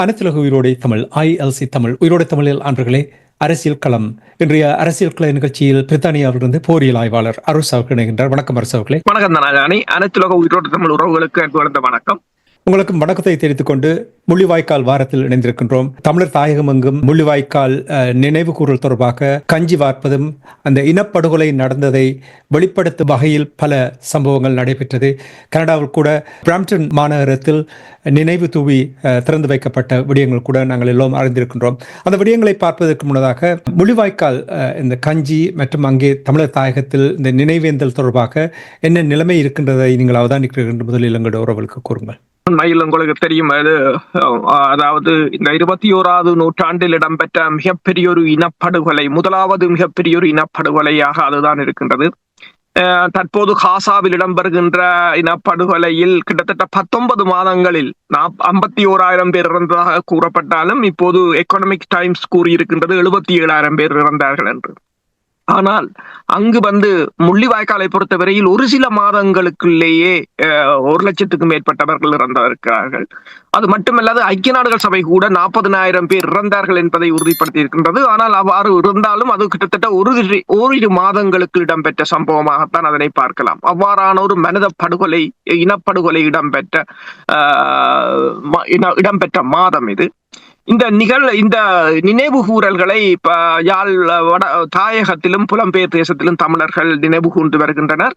அனைத்துலக உயிரோடை தமிழ் ஐஎல்சி தமிழ் உயிரோடை தமிழில் அன்பர்களே அரசியல் களம். இன்றைய அரசியல் கள நிகழ்ச்சியில் பிரித்தானியாவிலிருந்து போரியல் ஆய்வாளர் அரசு அவர்கள் இணைகின்றார். வணக்கம் அரசு அவர்களே. வணக்கம் தனாகாணி அனைத்துலக உயிரோடு தமிழ் உறவுகளுக்கு வணக்கம். உங்களுக்கு வணக்கத்தை தெரிவித்துக் கொண்டு முள்ளிவாய்க்கால் வாரத்தில் இணைந்திருக்கின்றோம். தமிழர் தாயகம் எங்கும் முள்ளிவாய்க்கால் நினைவு கூறல் தொடர்பாக கஞ்சி வார்ப்பதும் அந்த இனப்படுகொலை நடந்ததை வெளிப்படுத்தும் வகையில் பல சம்பவங்கள் நடைபெற்றது. கனடாவில் கூட பிராம்டன் மாநகரத்தில் நினைவு தூவி திறந்து வைக்கப்பட்ட விடயங்கள் கூட நாங்கள் எல்லோரும் அறிந்திருக்கின்றோம். அந்த விடயங்களை பார்ப்பதற்கு முன்னதாக முள்ளிவாய்க்கால் இந்த கஞ்சி மற்றும் அங்கே தமிழர் தாயகத்தில் இந்த நினைவேந்தல் தொடர்பாக என்ன நிலைமை இருக்கின்றதை நீங்கள் அவதானிக்கிறீர்கள் என்று முதலில் எங்களுடைய உறவுகளுக்கு கூறுங்கள். உண்மையில் உங்களுக்கு தெரியும். அது அதாவது இந்த இருபத்தி ஓராவது நூற்றாண்டில் இடம்பெற்ற மிகப்பெரிய ஒரு இனப்படுகொலை முதலாவது மிகப்பெரிய ஒரு இனப்படுகொலையாக அதுதான் இருக்கின்றது. தற்போது காசாவில் இடம்பெறுகின்ற இனப்படுகொலையில் கிட்டத்தட்ட பத்தொன்பது மாதங்களில் ஐம்பத்தி ஓராயிரம் பேர் இறந்ததாக கூறப்பட்டாலும் இப்போது எக்கனாமிக் டைம்ஸ் கூறியிருக்கின்றது எழுபத்தி ஏழாயிரம் பேர் இறந்தார்கள் என்று. ஆனால் அங்கு வந்து முள்ளிவாய்க்காலை பொறுத்தவரையில் ஒரு சில மாதங்களுக்குள்ளேயே ஒரு லட்சத்துக்கும் மேற்பட்டவர்கள் இறந்திருக்கிறார்கள். அது மட்டுமல்லாது ஐக்கிய நாடுகள் சபை கூட நாற்பதனாயிரம் பேர் இறந்தார்கள் என்பதை உறுதிப்படுத்தி இருக்கின்றது ஆனால் அவ்வாறு இருந்தாலும் அது கிட்டத்தட்ட ஒரு இரு- ஓரிரு மாதங்களுக்கு இடம்பெற்ற சம்பவமாகத்தான் அதனை பார்க்கலாம். அவ்வாறான ஒரு மனித படுகொலை இனப்படுகொலை இடம்பெற்ற இடம்பெற்ற மாதம் இது. இந்த நிகழ் இந்த நினைவு கூறல்களை யாழ் வட தாயகத்திலும் புலம்பெயர் தேசத்திலும் தமிழர்கள் நினைவு கூர்ந்து வருகின்றனர்.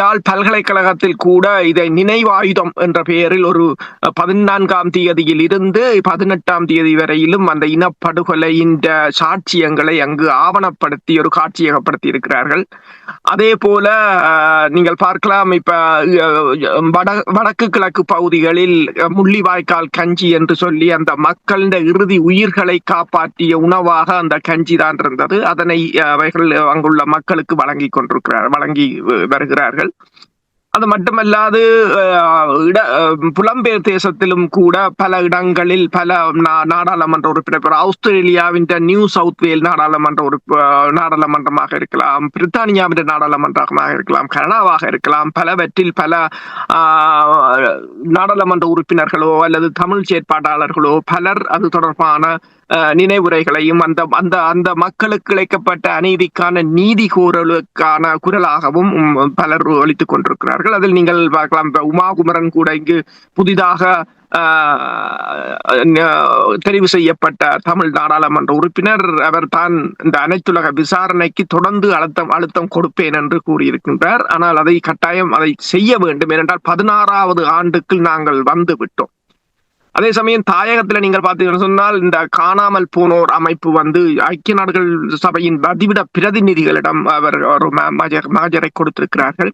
யாழ் பல்கலைக்கழகத்தில் கூட இதை நினைவாயுதம் என்ற பெயரில் ஒரு பதினான்காம் தேதியில் இருந்து பதினெட்டாம் தேதி வரையிலும் அந்த இனப்படுகொலையின் சாட்சியங்களை அங்கு ஆவணப்படுத்தி ஒரு காட்சியகப்படுத்தி இருக்கிறார்கள். அதே போல நீங்கள் பார்க்கலாம் இப்ப வட வடக்கு கிழக்கு பகுதிகளில் முள்ளிவாய்க்கால் கஞ்சி என்று சொல்லி அந்த மக்கள் இறுதி உயிர்களை காப்பாற்றிய உணவாக அந்த கஞ்சி தான் இருந்தது. அதனை அவைகள் அங்குள்ள மக்களுக்கு வழங்கி கொண்டிருக்கிறார் வழங்கி வருகிறார்கள். அது மட்டுமல்லாது இட புலம்பெயர் தேசத்திலும் கூட பல இடங்களில் பல நா- நாடாளுமன்ற உறுப்பினர் ஆஸ்திரேலியாவின் நியூ சவுத் வேல் நாடாளுமன்ற உறுப்பு நாடாளுமன்றமாக இருக்கலாம் பிரித்தானியாவின் நாடாளுமன்றமாக இருக்கலாம் கனடாவாக இருக்கலாம் பலவற்றில் பல நாடாளுமன்ற உறுப்பினர்களோ அல்லது தமிழ் செயற்பாட்டாளர்களோ பலர் அது தொடர்பான நினைவுரைகளையும் அந்த அந்த அந்த மக்களுக்கு இழைக்கப்பட்ட அநீதிக்கான நீதி கோரலுக்கான குரலாகவும் பலர் ஒழித்துக் கொண்டிருக்கிறார்கள் அதில் நீங்கள் பார்க்கலாம். இப்ப உமாகுமரன் கூட இங்கு புதிதாக தெரிவு செய்யப்பட்ட தமிழ் நாடாளுமன்ற உறுப்பினர். அவர் தான் இந்த அனைத்துலக விசாரணைக்கு தொடர்ந்து அழுத்தம் அழுத்தம் கொடுப்பேன் என்று கூறியிருக்கின்றார். ஆனால் அதை கட்டாயம் அதை செய்ய வேண்டும். ஏனென்றால் பதினாறாவது ஆண்டுக்குள் நாங்கள் வந்து விட்டோம். அதே சமயம் தாயகத்துல நீங்கள் பார்த்தீங்கன்னு சொன்னால் இந்த காணாமல் போனோர் அமைப்பு வந்து ஐக்கிய நாடுகள் சபையின் பதிவிட பிரதிநிதிகளிடம் அவர் ஒரு மாஜரை கொடுத்திருக்கிறார்கள்.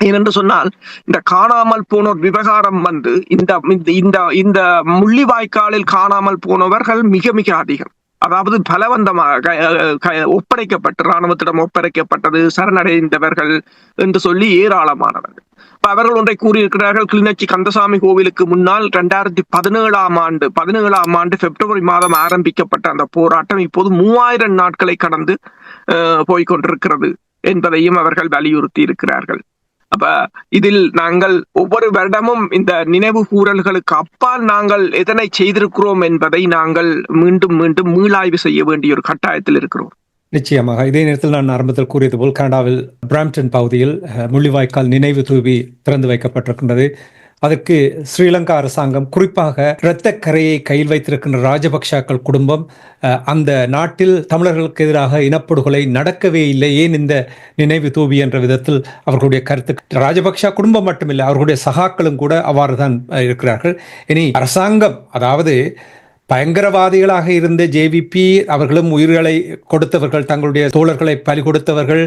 ஏனென்று சொன்னால் இந்த காணாமல் போனோர் விவகாரம் வந்து இந்த இந்த- இந்த முள்ளிவாய்க்காலில் காணாமல் போனவர்கள் மிக மிக அதிகம். அதாவது பலவந்தமாக க- க- ஒப்படைக்கப்பட்டு இராணுவத்திடம் ஒப்படைக்கப்பட்டது சரணடைந்தவர்கள் என்று சொல்லி ஏராளமானவர்கள். இப்ப அவர்கள் ஒன்றை கூறியிருக்கிறார்கள் கிளிநொச்சி கந்தசாமி கோவிலுக்கு முன்னால் இரண்டாயிரத்தி பதினேழாம் ஆண்டு பதினேழாம் ஆண்டு பிப்ரவரி மாதம் ஆரம்பிக்கப்பட்ட அந்த போராட்டம் இப்போது மூவாயிரம் நாட்களை கடந்து அஹ், போய்க்கொண்டிருக்கிறது என்பதையும் அவர்கள் வலியுறுத்தி இருக்கிறார்கள் அப்ப இதில் நாங்கள் ஒவ்வொரு வருடமும் இந்த நினைவு கூறல்களுக்கு அப்பால் நாங்கள் எதனை செய்திருக்கிறோம் என்பதை நாங்கள் மீண்டும் மீண்டும் மீளாய்வு செய்ய வேண்டிய ஒரு கட்டாயத்தில் இருக்கிறோம். நிச்சயமாக. இதே நேரத்தில் நான் ஆரம்பத்தில் கூறியது போல் கனடாவில் பிராம்டன் பகுதியில் அஹ், முள்ளிவாய்க்கால் நினைவு தூவி திறந்து வைக்கப்பட்டிருக்கின்றது. அதற்கு ஸ்ரீலங்கா அரசாங்கம் குறிப்பாக இரத்த கரையை கையில் வைத்திருக்கின்ற ராஜபக்சாக்கள் குடும்பம் அஹ், அந்த நாட்டில் தமிழர்களுக்கு எதிராக இனப்படுகொலை நடக்கவே இல்லை. ஏன் இந்த நினைவு தூவி என்ற விதத்தில் அவர்களுடைய கருத்து ராஜபக்ஷா குடும்பம் மட்டுமில்லை அவர்களுடைய சகாக்களும் கூட அவ்வாறு தான் இருக்கிறார்கள். இனி அரசாங்கம் அதாவது பயங்கரவாதிகளாக இருந்த ஜேவிபி அவர்களும் உயிர்களை கொடுத்தவர்கள் தங்களுடைய தோழர்களை பலி கொடுத்தவர்கள்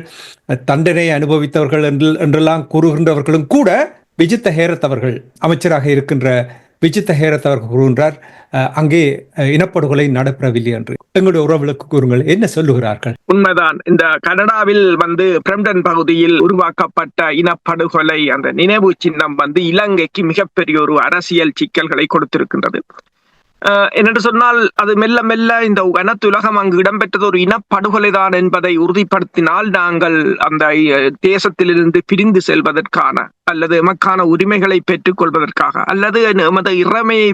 தண்டனை அனுபவித்தவர்கள் என்று என்றெல்லாம் கூறுகின்றவர்களும் கூட விஜித்த ஹேரத் அவர்கள் அமைச்சராக இருக்கின்ற விஜித்த ஹேரத் அவர்கள் கூறுகின்றார் அஹ், அங்கே இனப்படுகொலை நடைபெறவில்லை என்று. எங்களுடைய உறவுகளுக்கு கூறுங்கள் என்ன சொல்லுகிறார்கள்? உண்மைதான். இந்த கனடாவில் வந்து பிரம்டன் பகுதியில் உருவாக்கப்பட்ட இனப்படுகொலை அந்த நினைவு சின்னம் வந்து இலங்கைக்கு மிகப்பெரிய ஒரு அரசியல் சிக்கல்களை கொடுத்திருக்கின்றது. என்னென்று சொன்னால் அது மெல்ல மெல்ல இந்த வனத்துலகம் அங்கு இடம்பெற்றது ஒரு இனப்படுகொலைதான் என்பதை உறுதிப்படுத்தினால் நாங்கள் அந்த தேசத்திலிருந்து பிரிந்து செல்வதற்கான அல்லது எமக்கான உரிமைகளை பெற்றுக் கொள்வதற்காக அல்லது எமது இறமையை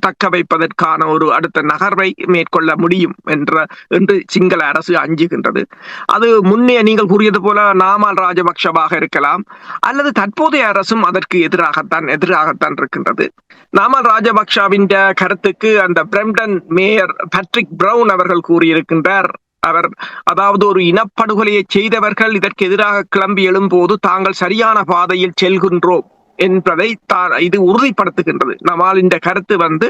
தக்க வைப்பதற்கான ஒரு அடுத்த நகர்வை மேற்கொள்ள முடியும் என்ற என்று சிங்கள அரசு அஞ்சுகின்றது. அது முன்னே நீங்கள் கூறியது போல நாமல் ராஜபக்ஷவாக இருக்கலாம் அல்லது தற்போதைய அரசும் அதற்கு எதிராகத்தான் எதிராகத்தான் இருக்கின்றது. நாமல் ராஜபக்ஷவின் கருத்துக்கு அந்த பிரம்டன் மேயர் பேட்ரிக் பிரவுன் அவர்கள் கூறியிருக்கின்றார். அவர் அதாவது ஒரு இனப்படுகொலையை செய்தவர்கள் இதற்கு எதிராக கிளம்பி எழும்போது தாங்கள் சரியான பாதையில் செல்கின்றோம் என்பதை தான் இது உறுதிப்படுத்துகின்றது. நம்மால் இந்த கருத்து வந்து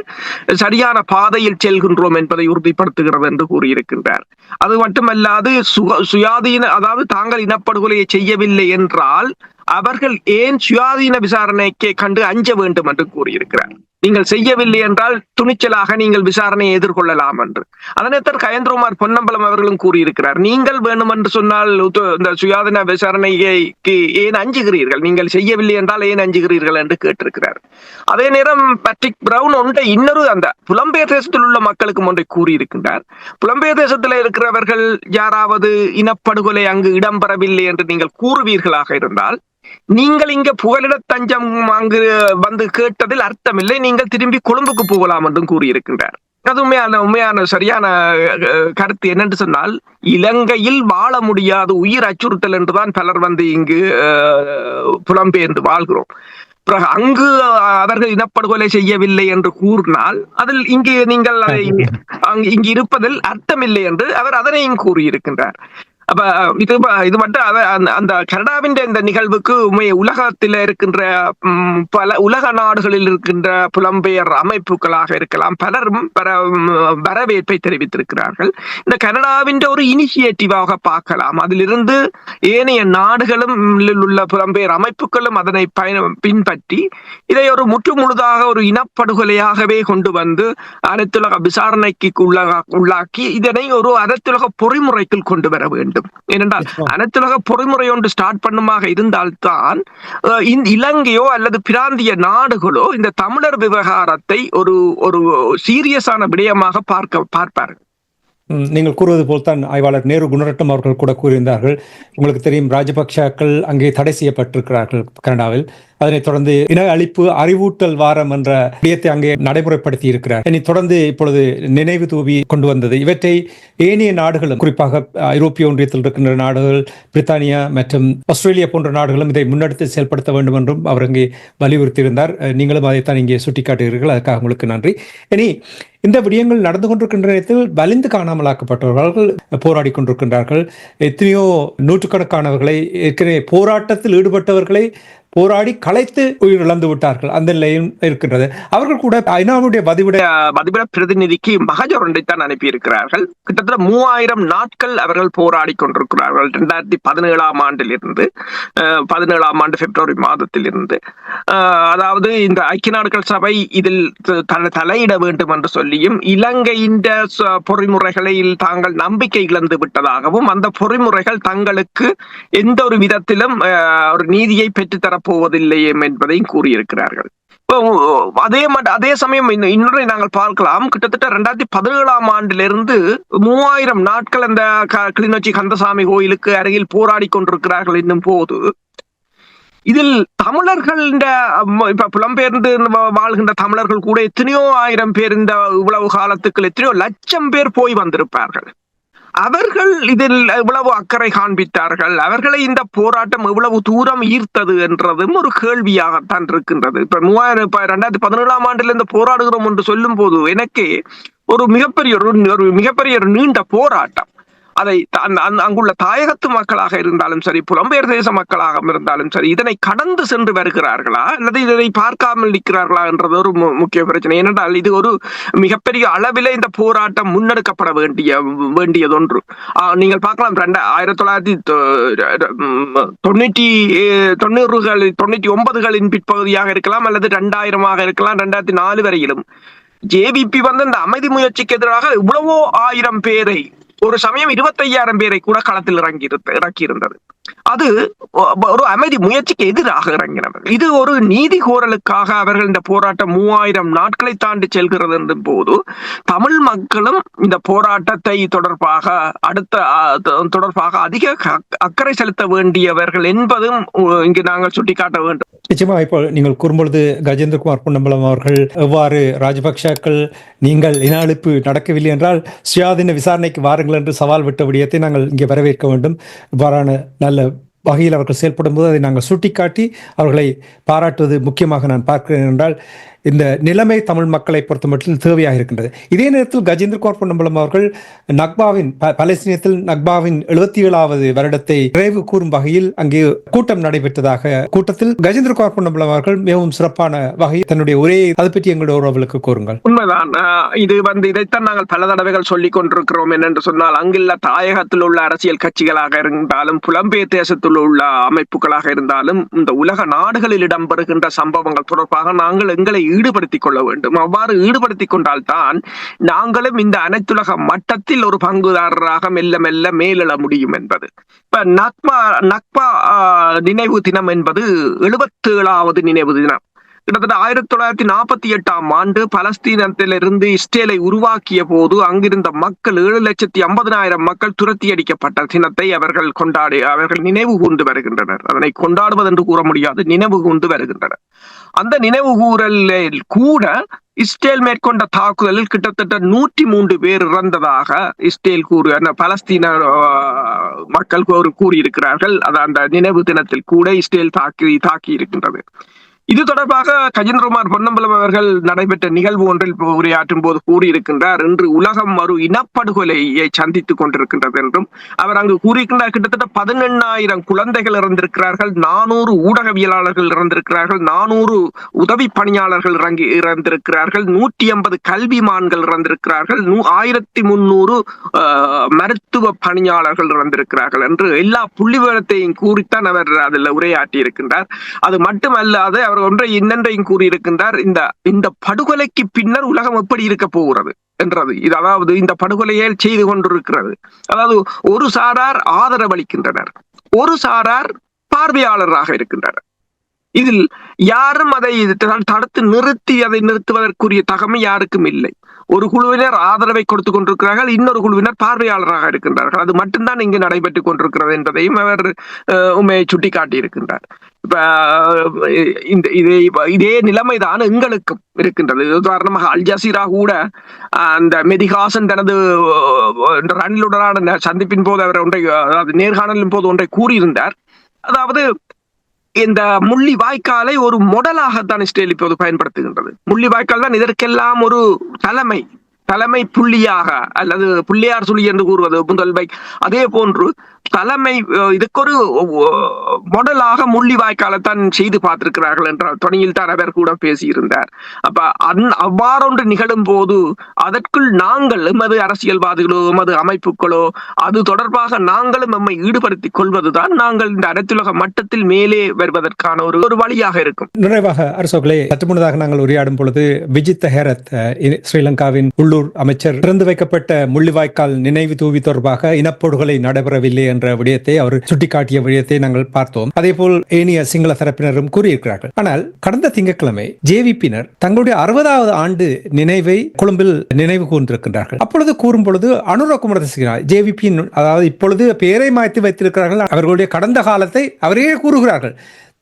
சரியான பாதையில் செல்கின்றோம் என்பதை உறுதிப்படுத்துகிறது என்று கூறியிருக்கின்றார். அது மட்டுமல்லாது சுக சுயாதீன அதாவது தாங்கள் இனப்படுகொலையை செய்யவில்லை என்றால் அவர்கள் ஏன் சுயாதீன விசாரணைக்கு கண்டு அஞ்ச வேண்டும் என்று கூறியிருக்கிறார். நீங்கள் செய்யவில்லை என்றால் துணிச்சலாக நீங்கள் விசாரணையை எதிர்கொள்ளலாம் என்று. அதனைத்தான் கயந்திரகுமார் பொன்னம்பலம் அவர்களும் கூறியிருக்கிறார் நீங்கள் வேணும் என்று சொன்னால் இந்த சுயாதீன விசாரணைக்கு ஏன் அஞ்சுகிறீர்கள்? நீங்கள் செய்யவில்லை என்றால் ஏன் அஞ்சுகிறீர்கள்? என்று கேட்டிருக்கிறார். அதே நேரம் பட்ரிக் பிரவுன் ஒன்றை இன்னொரு அந்த புலம்பெயர் தேசத்தில் உள்ள மக்களுக்கும் ஒன்றை கூறியிருக்கின்றார். புலம்பெயர் தேசத்தில் இருக்கிறவர்கள் யாராவது இனப்படுகொலை அங்கு இடம்பெறவில்லை என்று நீங்கள் கூறுவீர்களாக இருந்தால் நீங்கள் இங்க புகலிட தஞ்சம் அங்கு வந்து கேட்டதில் அர்த்தமில்லை. நீங்கள் திரும்பி கொழும்புக்கு போகலாம் என்றும் கூறியிருக்கின்றார். அது உண்மையான உண்மையான சரியான கருத்து என்னென்று சொன்னால் இலங்கையில் வாழ முடியாத. உயிர் அச்சுறுத்தல் என்றுதான் பலர் வந்து இங்கு அஹ், புலம்பெயர்ந்து வாழ்கிறோம். பிறகு அங்கு அவர்கள் இனப்படுகொலை செய்யவில்லை என்று கூறினால் அதில் இங்கு நீங்கள் இங்கு இருப்பதில் அர்த்தமில்லை என்று அவர் அதனையும் கூறியிருக்கின்றார். அப்ப இது இது மட்டும் அத- அந்த- அந்த கனடாவின் இந்த நிகழ்வுக்கு உண்மை உலகத்தில் இருக்கின்ற பல உலக நாடுகளில் இருக்கின்ற புலம்பெயர் அமைப்புகளாக இருக்கலாம். பலரும் வரவேற்பை தெரிவித்திருக்கிறார்கள். இந்த கனடாவின் ஒரு இனிஷியேட்டிவாக பார்க்கலாம். அதிலிருந்து ஏனைய நாடுகளும் உள்ள புலம்பெயர் அமைப்புகளும் அதனை பயண பின்பற்றி இதை ஒரு முற்று முழுதாக ஒரு இனப்படுகொலையாகவே கொண்டு வந்து அனைத்துலக விசாரணைக்கு உள்ளாக்கி இதனை ஒரு அனைத்துலக பொறிமுறைக்குள் கொண்டு வர வேண்டும். ஏனென்றால் நிச்சயம். அனைத்துலக பொறிமுறை ஒன்று ஸ்டார்ட் பண்ணுமாக இருந்தால்தான் இலங்கையோ அல்லது பிராந்திய நாடுகளோ இந்த தமிழர் விவகாரத்தை ஒரு ஒரு சீரியஸான விடயமாக பார்க்க பார்ப்பார்கள் நீங்கள் கூறுவது போல்தான் ஆய்வாளர் நேரு குணரட்னம் அவர்கள் கூட கூறியிருந்தார்கள். உங்களுக்கு தெரியும் ராஜபக்சாக்கள் அங்கே தடை செய்யப்பட்டிருக்கிறார்கள் கனடாவில். அதனைத் தொடர்ந்து இன அழிப்பு அறிவூட்டல் வாரம் என்ற விடயத்தை அங்கே நடைமுறைப்படுத்தி இருக்கிறார் இனி தொடர்ந்து இப்பொழுது நினைவு தூவி கொண்டு வந்தது. இவற்றை ஏனைய நாடுகளும் குறிப்பாக ஐரோப்பிய ஒன்றியத்தில் இருக்கின்ற நாடுகள் பிரித்தானியா மற்றும் ஆஸ்திரேலியா போன்ற நாடுகளும் இதை முன்னெடுத்து செயல்படுத்த வேண்டும் என்றும் அவர் அங்கே வலியுறுத்தியிருந்தார். நீங்களும் அதைத்தான் இங்கே சுட்டிக்காட்டுகிறீர்கள். அதுக்காக உங்களுக்கு நன்றி. இனி இந்த விடயங்கள் நடந்து கொண்டிருக்கின்ற நேரத்தில் வலிந்து காணாமலாக்கப்பட்டவர்கள் போராடி கொண்டிருக்கின்றார்கள். எத்தனையோ நூற்றுக்கணக்கானவர்களை ஏற்கனவே போராட்டத்தில் ஈடுபட்டவர்களை போராடி கலைத்து உயிரிழந்து விட்டார்கள். அந்த நிலையும் இருக்கின்றது. அவர்கள் கூட ஐநாவுடைய பதிவிட மதிப்பிட பிரதிநிதிக்கு மகஜர் ஒன்றைத்தான் அனுப்பியிருக்கிறார்கள். கிட்டத்தட்ட மூவாயிரம் நாட்கள் அவர்கள் போராடி கொண்டிருக்கிறார்கள். இரண்டாயிரத்தி பதினேழாம் ஆண்டிலிருந்து பதினேழாம் ஆண்டு பிப்ரவரி மாதத்திலிருந்து. அதாவது இந்த ஐக்கிய நாடுகள் சபை இதில் த- தலையிட வேண்டும் என்று சொல்லியும் இலங்கையின் பொறிமுறைகளில் தாங்கள் நம்பிக்கை இழந்து விட்டதாகவும் அந்த பொறிமுறைகள் தங்களுக்கு எந்த ஒரு விதத்திலும் ஒரு நீதியை பெற்றுத்தர போவதில்லையே என்பதையும் கூறியிருக்கிறார்கள். அதே மட் அதே சமயம் இன்னும் இன்னொரு நாங்கள் பார்க்கலாம். கிட்டத்தட்ட ரெண்டாயிரத்தி பதினேழாம் ஆண்டிலிருந்து மூவாயிரம் நாட்கள் அந்த க- கிளிநொச்சி கந்தசாமி கோயிலுக்கு அருகில் போராடி கொண்டிருக்கிறார்கள் என்னும் போது இதில் தமிழர்கள் இந்த இப்ப புலம்பெயர்ந்து வாழ்கின்ற தமிழர்கள் கூட எத்தனையோ ஆயிரம் பேர் இந்த இவ்வளவு காலத்துக்கு எத்தனையோ லட்சம் பேர் போய் வந்திருப்பார்கள். அவர்கள் இதில் எவ்வளவு அக்கறை காண்பித்தார்கள். அவர்களை இந்த போராட்டம் எவ்வளவு தூரம் ஈர்த்தது என்றதும் ஒரு கேள்வியாகத்தான் இருக்கின்றது. இப்ப மூவாயிரம் இப்ப ரெண்டாயிரத்தி பதினேழாம் ஆண்டுல இந்த போராடுகிறோம் என்று சொல்லும் போது எனக்கு ஒரு மிகப்பெரிய ஒரு ஒரு மிகப்பெரிய ஒரு நீண்ட போராட்டம். அதை அங்குள்ள தாயகத்து மக்களாக இருந்தாலும் சரி புலம்பெயர் தேச மக்களாக இருந்தாலும் சரி இதனை கடந்து சென்று வருகிறார்களா? அல்லது இதனை பார்க்காமல் நிற்கிறார்களா என்றது ஒரு மு- முக்கிய பிரச்சனை. ஏனென்றால் இது ஒரு மிகப்பெரிய அளவிலே இந்த போராட்டம் முன்னெடுக்கப்பட வேண்டிய வேண்டியது ஒன்று ஆஹ் நீங்கள் பார்க்கலாம் ரெண்டு ஆயிரத்தி தொள்ளாயிரத்தி தொண்ணூற்றி தொண்ணூறுகள் தொண்ணூறுகளில் தொண்ணூற்றி ஒன்பதுகளின் பிற்பகுதியாக இருக்கலாம் அல்லது ரெண்டாயிரமாக இருக்கலாம் ரெண்டாயிரத்தி நாலு வரையிலும். ஜேவிபி வந்து இந்த அமைதி முயற்சிக்கு எதிராக இவ்வளவோ ஆயிரம் பேரை ஒரு சமயம் இருபத்தையாயிரம் பேரை கூட களத்தில் இறங்கி இறக்கி இருந்தது அது ஒரு அமைதி முயற்சிக்கு எதிராக இறங்கினவர் இது ஒரு நீதி கோரலுக்காக அவர்கள் இந்த போராட்டம் மூவாயிரம் நாட்களை தாண்டி செல்கிறது என்ற போது தமிழ் மக்களும் இந்த போராட்டத்தை தொடர்பாக அடுத்த தொடர்பாக அதிக அக்கறை செலுத்த வேண்டியவர்கள் என்பதும் இங்கு நாங்கள் சுட்டிக்காட்ட வேண்டும். நிச்சயமா இப்போ நீங்கள் கூறும்பொழுது கஜேந்திரகுமார் பொன்னம்பலம் அவர்கள் எவ்வாறு ராஜபக்சாக்கள் நீங்கள் இன அழிப்பு நடக்கவில்லை என்றால் சுயாதீன விசாரணைக்கு வாருங்கள் என்று சவால் விட்ட விடயத்தை நாங்கள் இங்கே வரவேற்க வேண்டும். இவ்வாறான நல்ல வகையில் அவர்கள் செயல்படும் போது அதை நாங்கள் சுட்டிக்காட்டி அவர்களை பாராட்டுவது முக்கியமாக நான் பார்க்கிறேன் என்றால் இந்த நிலைமை தமிழ் மக்களை பொறுத்தமட்டில் தேவையாக இருக்கின்றது. இதே நேரத்தில் கஜேந்திர கௌர் பொன்னம்பலம் அவர்கள் நக்பாவின் ப- பலஸ்தீனத்தில் நக்பாவின் எழுபத்தி ஏழாவது வருடத்தை நிறைவு கூறும் வகையில் அங்கே கூட்டம் நடைபெற்றதாக கூட்டத்தில் கஜேந்திர கௌர் பொன்னம்பலம் அவர்கள் மிகவும் சிறப்பான வகையில் தன்னுடைய உரையை அது பற்றி எங்களுடைய உறவுகளுக்கு கூறுங்கள். உண்மைதான். இது வந்து இதைத்தான் நாங்கள் பல தடவைகள் சொல்லிக் கொண்டிருக்கிறோம் என்னென்று சொன்னால் அங்குள்ள தாயகத்தில் உள்ள அரசியல் கட்சிகளாக இருந்தாலும் புலம்பெயர் தேசத்தில் உள்ள அமைப்புகளாக இருந்தாலும் இந்த உலக நாடுகளில் இடம்பெறுகின்ற சம்பவங்கள் தொடர்பாக நாங்கள் எங்களை ஈடுபடுத்திக் கொள்ள வேண்டும். அவ்வாறு ஈடுபடுத்திக் கொண்டால்தான் நாங்களும் இந்த அனைத்துலக மட்டத்தில் ஒரு பங்குதாரராக மெல்ல மெல்ல மேலெழ முடியும் என்பது. இப்ப நக்மா நக்பா ஆஹ், நினைவு தினம் என்பது எழுபத்தேழாவது நினைவு தினம். கிட்டத்தட்ட ஆயிரத்தி தொள்ளாயிரத்தி நாற்பத்தி எட்டாம் ஆண்டு பலஸ்தீனத்திலிருந்து இஸ்ரேலை உருவாக்கிய போது அங்கிருந்த மக்கள் ஏழு லட்சத்தி ஐம்பதினாயிரம் மக்கள் துரத்தி அடிக்கப்பட்ட தினத்தை அவர்கள் கொண்டாடி அவர்கள் நினைவு கூர்ந்து வருகின்றனர். அதனை கொண்டாடுவது என்று கூற முடியாது நினைவு கூர்ந்து வருகின்றனர். அந்த நினைவு கூறலில் கூட இஸ்ரேல் மேற்கொண்ட தாக்குதலில் கிட்டத்தட்ட நூற்றி மூன்று பேர் இறந்ததாக இஸ்ரேல் கூறு அந்த பலஸ்தீன மக்கள் கூறியிருக்கிறார்கள். அது அந்த நினைவு தினத்தில் கூட இஸ்ரேல் தாக்கி தாக்கி இருக்கின்றது இது தொடர்பாக கஜேந்திரகுமார் பொன்னம்பலம் அவர்கள் நடைபெற்ற நிகழ்வு ஒன்றில் உரையாற்றும் போது கூறியிருக்கின்றார் இன்று உலகம் ஒரு இனப்படுகொலையை சந்தித்துக் கொண்டிருக்கின்றது என்றும் அவர் அங்கு கூறியிருக்கின்றார் கிட்டத்தட்ட பதினெண்ணாயிரம் குழந்தைகள் இறந்திருக்கிறார்கள் நானூறு ஊடகவியலாளர்கள் இறந்திருக்கிறார்கள் நானூறு உதவி பணியாளர்கள் இறங்கி இறந்திருக்கிறார்கள் நூற்றி ஐம்பது கல்விமான்கள் இறந்திருக்கிறார்கள் நூ- ஆயிரத்தி முன்னூறு மருத்துவ பணியாளர்கள் இறந்திருக்கிறார்கள் என்று எல்லா புள்ளிவிவரத்தையும் கூறித்தான் அவர் அதில் உரையாற்றி இருக்கின்றார் அது மட்டுமல்லாது அவர் ஒன்றை இன்னென்றையும் கூறியிருக்கின்றார் இந்த இந்த படுகொலைக்கு பின்னர் உலகம் எப்படி இருக்க போகிறது என்றது. இது அதாவது இந்த படுகொலையை செய்து கொண்டிருக்கிறது. அதாவது ஒரு சாரார் ஆதரவளிக்கின்றனர். ஒரு சாரார் பார்வையாளராக இருக்கின்றனர். இதில் யாரும் அதை தடுத்து நிறுத்தி அதை நிறுத்துவதற்குரிய தகமை யாருக்கும் இல்லை. ஒரு குழுவினர் ஆதரவை கொடுத்து கொண்டிருக்கிறார்கள் இன்னொரு குழுவினர் பார்வையாளராக இருக்கின்றார்கள். அது மட்டும்தான் இங்கு நடைபெற்றுக் கொண்டிருக்கிறது என்பதையும் அவர் உண்மையை சுட்டிக்காட்டி இருக்கின்றார் இப்ப இந்த இதே இதே நிலைமைதான் எங்களுக்கும் இருக்கின்றது. உதாரணமாக அல் ஜசீரா கூட அந்த மெதிகாசன் தனது ரணிலுடனான சந்திப்பின் போது அவர் ஒன்றை அதாவது நேர்காணலின் போது ஒன்றை கூறியிருந்தார். அதாவது இந்த முள்ளி வாய்க்காலை ஒரு மொடலாகத்தான் இஸ்ரேல் இப்போது பயன்படுத்துகின்றது. முள்ளி வாய்க்கால் தான் இதற்கெல்லாம் ஒரு தலைமை தலைமை புள்ளியாக அல்லது புள்ளியார் சுழி என்று கூறுவது முதல்வை அதே போன்று தலைமை இதுக்கு ஒரு அஹ், மொடலாக செய்து பார்த்திருக்கிறார்கள் என்றால் துணையில் தான் அவர் கூட பேசியிருந்தார். அப்ப அந் அவ்வாறொன்று நிகழும் போது அதற்குள் நாங்கள் எமது அரசியல்வாதிகளோ எமது அமைப்புகளோ அது தொடர்பாக நாங்களும் நம்மை ஈடுபடுத்திக் கொள்வதுதான் நாங்கள் இந்த அனைத்துலக மட்டத்தில் மேலே வருவதற்கான ஒரு ஒரு வழியாக இருக்கும். நிறைவாக அரசோகளே சற்று முன்னதாக நாங்கள் உரையாடும் பொழுது விஜித் ஹேரத் ஸ்ரீலங்காவின் உள்ளூர் அமைச்சர் திறந்து வைக்கப்பட்ட முள்ளிவாய்க்கால் நினைவு தூவி தொடர்பாக இனப்படுகொலை நடைபெறவில்லை என்ற விடயத்தை அவர் சுட்டிக்காட்டிய விடயத்தை நாங்கள் பார்த்தோம். அதேபோல் ஏனைய சிங்கள தரப்பினரும் கூறியிருக்கிறார்கள். ஆனால் கடந்த திங்கட்கிழமை ஜேவிபியினர் தங்களுடைய அறுபதாவது ஆண்டு நினைவை கொழும்பில் நினைவு கூர்ந்திருக்கின்றார்கள். அப்பொழுது கூறும் பொழுது அனுர குமரதசிகா அதாவது இப்பொழுது பெயரை மாற்றி வைத்திருக்கிறார்கள். அவர்களுடைய கடந்த காலத்தை அவரே கூறுகிறார்கள்.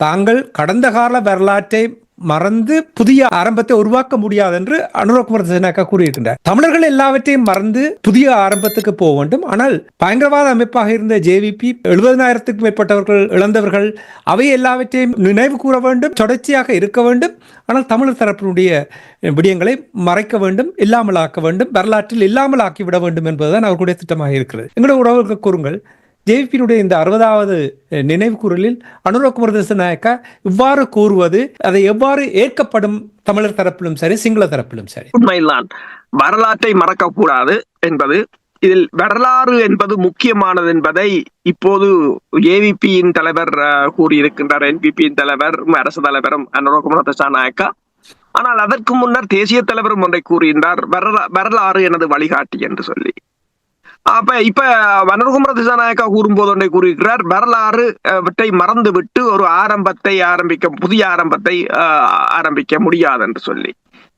தாங்கள் கடந்த கால வரலாற்றை மறந்து புதிய ஆரம்பத்தை உருவாக்க முடியாது என்று அனுரகுமார் திசாநாயக்கா கூறியிருக்கின்றார். தமிழர்கள் எல்லாவற்றையும் மறந்து புதிய ஆரம்பத்துக்கு போக வேண்டும். ஆனால் பயங்கரவாத அமைப்பாக இருந்த ஜேவிபி எழுபதனாயிரத்துக்கும் மேற்பட்டவர்கள் இழந்தவர்கள் அவை எல்லாவற்றையும் நினைவு கூற வேண்டும் தொடர்ச்சியாக இருக்க வேண்டும். ஆனால் தமிழர் தரப்பினுடைய விடயங்களை மறைக்க வேண்டும் இல்லாமலாக்க வேண்டும் வரலாற்றில் இல்லாமல் ஆக்கிவிட வேண்டும் என்பதுதான் அவர்களுடைய திட்டமாக இருக்கிறது. எங்களுடைய உறவுகளுக்கு கூறுங்கள் ஜேவிபியினுடைய இந்த அறுபதாவது நினைவு கூறலில் அனுரகுமார் நாயக்கா இவ்வாறு கூறுவது அதை எவ்வாறு ஏற்கப்படும் தமிழர் தரப்பிலும் சரி சிங்கள தரப்பிலும் சரி? உண்மையில்தான். வரலாற்றை மறக்கக்கூடாது என்பது இதில் வரலாறு என்பது முக்கியமானது என்பதை இப்போது ஏவிபியின் தலைவர் அஹ், கூறியிருக்கின்றார். என்பிபியின் தலைவர் அரசு தலைவரும் அனுரகுமார நாயக்கா. ஆனால் அதற்கு முன்னர் தேசிய தலைவரும் ஒன்றை கூறுகின்றார். வரலா- வரலாறு எனது வழிகாட்டி என்று சொல்லி. அப்ப இப்ப வனர்குமர திசாநாயக்கா கூறும்போது ஒன்றை கூறுகிறார் வரலாறு விட்டை மறந்துவிட்டு மறந்து விட்டு ஒரு ஆரம்பத்தை ஆரம்பிக்க புதிய ஆரம்பத்தை ஆரம்பிக்க முடியாது என்று சொல்லி.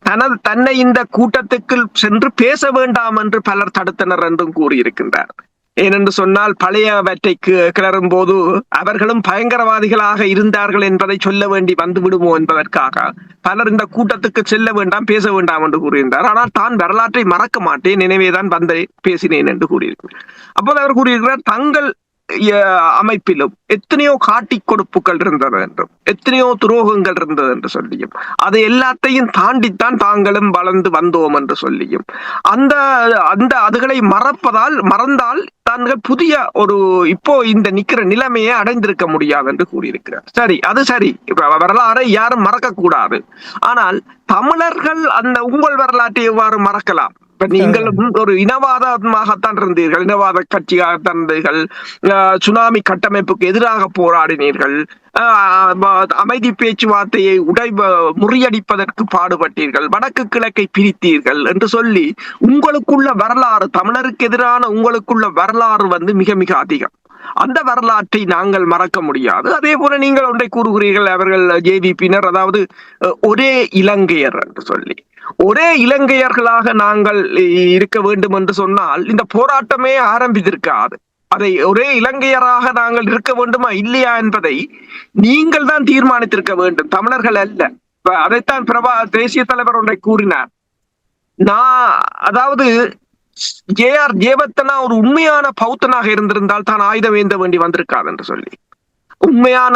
தனது தன்னை இந்த கூட்டத்துக்குள் சென்று பேச வேண்டாம் என்று பலர் தடுத்தனர் என்றும் கூறியிருக்கின்றார். ஏனென்று சொன்னால் பழையவற்றை கிளறும் போது அவர்களும் பயங்கரவாதிகளாக இருந்தார்கள் என்பதை சொல்ல வேண்டி வந்து விடுமோ என்பதற்காக பலர் இந்த கூட்டத்துக்கு செல்ல வேண்டாம் பேச வேண்டாம் என்று கூறியிருந்தார். ஆனால் தான் வரலாற்றை மறக்க மாட்டேன் எனவேதான் வந்து பேசினேன் என்று கூறியிருக்கிறார். அப்போது அவர் கூறியிருக்கிறார் தங்கள் அமைப்பிலும் எத்தனையோ காட்டி கொடுப்புகள் இருந்தது என்றும் எத்தனையோ துரோகங்கள் இருந்தது என்று சொல்லியும் அதை எல்லாத்தையும் தாண்டித்தான் தாங்களும் வளர்ந்து வந்தோம் என்று சொல்லியும் அந்த அந்த அதுகளை மறப்பதால் மறந்தால் தாங்கள் புதிய ஒரு இப்போ இந்த நிக்கிற நிலைமையை அடைந்திருக்க முடியாது என்று கூறியிருக்கிறார். சரி அது சரி. இப்ப வரலாறை யாரும் மறக்க கூடாது ஆனால் தமிழர்கள் அந்த உங்கள் வரலாற்றை எவ்வாறு மறக்கலாம்? நீங்களும் ஒரு இனவாதமாகத்தான் இருந்தீர்கள் இனவாத கட்சியாகத்தான் இருந்தீர்கள் சுனாமி கட்டமைப்புக்கு எதிராக போராடினீர்கள் அமைதி பேச்சுவார்த்தையை உடை முறியடிப்பதற்கு பாடுபட்டீர்கள் வடக்கு கிழக்கை பிரித்தீர்கள் என்று சொல்லி உங்களுக்குள்ள வரலாறு தமிழருக்கு எதிரான உங்களுக்குள்ள வரலாறு வந்து மிக மிக அதிகம். அந்த வரலாற்றை நாங்கள் மறக்க முடியாது. அதே போல நீங்கள் ஒன்றை கூறுகிறீர்கள் அவர்கள் ஜேவிபியினர் அதாவது ஒரே இலங்கையர் என்று சொல்லி. ஒரே இலங்கையர்களாக நாங்கள் இருக்க வேண்டும் என்று சொன்னால் இந்த போராட்டமே ஆரம்பித்திருக்காது. அதை ஒரே இலங்கையராக நாங்கள் இருக்க வேண்டுமா இல்லையா என்பதை நீங்கள் தான் தீர்மானித்திருக்க வேண்டும். தமிழர்கள் அல்ல. அதைத்தான் பிரபா தேசிய தலைவர் ஒன்றை கூறினார். நான் அதாவது ஜே ஆர். ஜேவத்தனா ஒரு உண்மையான பௌத்தனாக இருந்திருந்தால் தான் ஆயுதம் ஏந்த வேண்டி வந்திருக்காது என்று சொல்லி. உண்மையான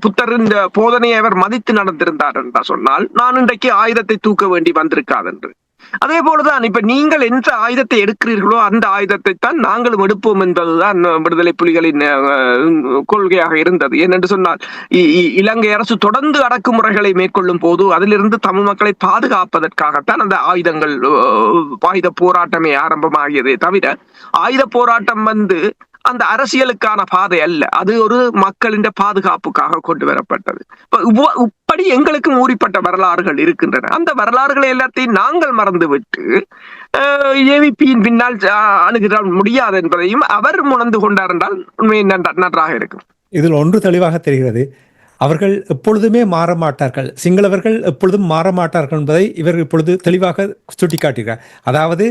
புத்தர் இந்த போதனையை அவர் மதித்து நடந்திருந்தார் என்று சொன்னால் நான் இன்றைக்கு ஆயுதத்தை தூக்க வேண்டி வந்திருக்காது என்று. அதே போலதான் இப்ப நீங்கள் எந்த ஆயுதத்தை எடுக்கிறீர்களோ அந்த ஆயுதத்தை தான் நாங்களும் எடுப்போம் என்பதுதான் விடுதலை புலிகளின் கொள்கையாக இருந்தது. ஏனென்று சொன்னால் இ- இ- இலங்கை அரசு தொடர்ந்து அடக்குமுறைகளை மேற்கொள்ளும் போது அதிலிருந்து தமிழ் மக்களை பாதுகாப்பதற்காகத்தான் அந்த ஆயுதங்கள் ஆயுத போராட்டமே ஆரம்பமாகியதே தவிர ஆயுத போராட்டம் வந்து அந்த அரசியலுக்கான பாதை அல்ல. அது ஒரு மக்களின் பாதுகாப்புக்காக கொண்டு வரப்பட்டது. இப்படி எங்களுக்கும் ஊறிப்பட்ட வரலாறுகள் இருக்கின்றன. அந்த வரலாறுகளை எல்லாத்தையும் நாங்கள் மறந்துவிட்டு ஏவிபியின் பின்னால் அணுகிறால் அணுகிட முடியாது என்பதையும் அவர் உணர்ந்து கொண்டார் என்றால் உண்மை நன்றாக இருக்கும். இதில் ஒன்று தெளிவாக தெரிகிறது. அவர்கள் எப்பொழுதுமே மாற மாட்டார்கள். சிங்களவர்கள் எப்பொழுதும் மாற மாட்டார்கள் என்பதை இவர் இப்பொழுது தெளிவாக சுட்டிக்காட்டுகிறார். அதாவது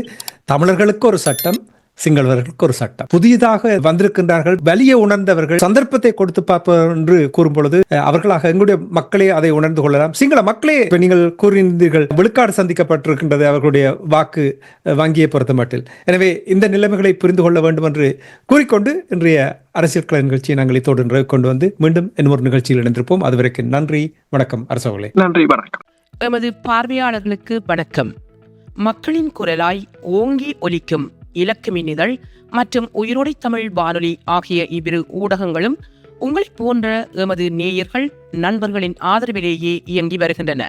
தமிழர்களுக்கு ஒரு சட்டம் சிங்களவர்களுக்கு ஒரு சட்டம். புதியதாக வந்திருக்கின்றார்கள் வலியை உணர்ந்தவர்கள் சந்தர்ப்பத்தை கொடுத்து பார்ப்போம் என்று கூறும் பொழுது அவர்களாக எங்களுடைய மக்களே அதை உணர்ந்து கொள்ளலாம். சிங்கள மக்களே இப்ப நீங்கள் கூறியிருந்தீர்கள் விழுக்காடு சந்திக்கப்பட்டிருக்கின்றது அவர்களுடைய வாக்கு வங்கியை பொறுத்த மட்டில். எனவே இந்த நிலைமைகளை புரிந்து கொள்ள வேண்டும் என்று கூறிக்கொண்டு இன்றைய அரசியல் கலை நிகழ்ச்சியை நாங்கள் இத்தோடு நிறைவு கொண்டு வந்து மீண்டும் இன்னொரு நிகழ்ச்சியில் இணைந்திருப்போம். அதுவரைக்கும் நன்றி வணக்கம் அரசவர்களே. நன்றி வணக்கம். எமது பார்வையாளர்களுக்கு வணக்கம். மக்களின் குரலாய் ஓங்கி ஒலிக்கும் இலக்குமின் இதழ் மற்றும் உயிரோடை தமிழ் வானொலி ஆகிய இவ்விரு ஊடகங்களும் உங்களைப் போன்ற எமது நேயர்கள் நண்பர்களின் ஆதரவிலேயே இயங்கி வருகின்றன.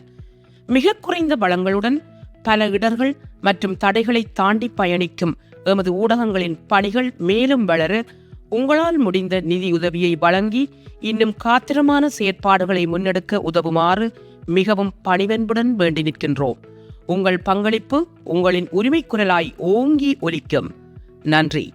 மிக குறைந்த வளங்களுடன் பல இடர்கள் மற்றும் தடைகளை தாண்டி பயணிக்கும் எமது ஊடகங்களின் பணிகள் மேலும் வளர உங்களால் முடிந்த நிதியுதவியை வழங்கி இன்னும் காத்திரமான செயற்பாடுகளை முன்னெடுக்க உதவுமாறு மிகவும் பணிவன்புடன் வேண்டி நிற்கின்றோம். உங்கள் பங்களிப்பு உங்களின் உரிமை குரலாய் ஓங்கி ஒலிக்கும். நன்றி.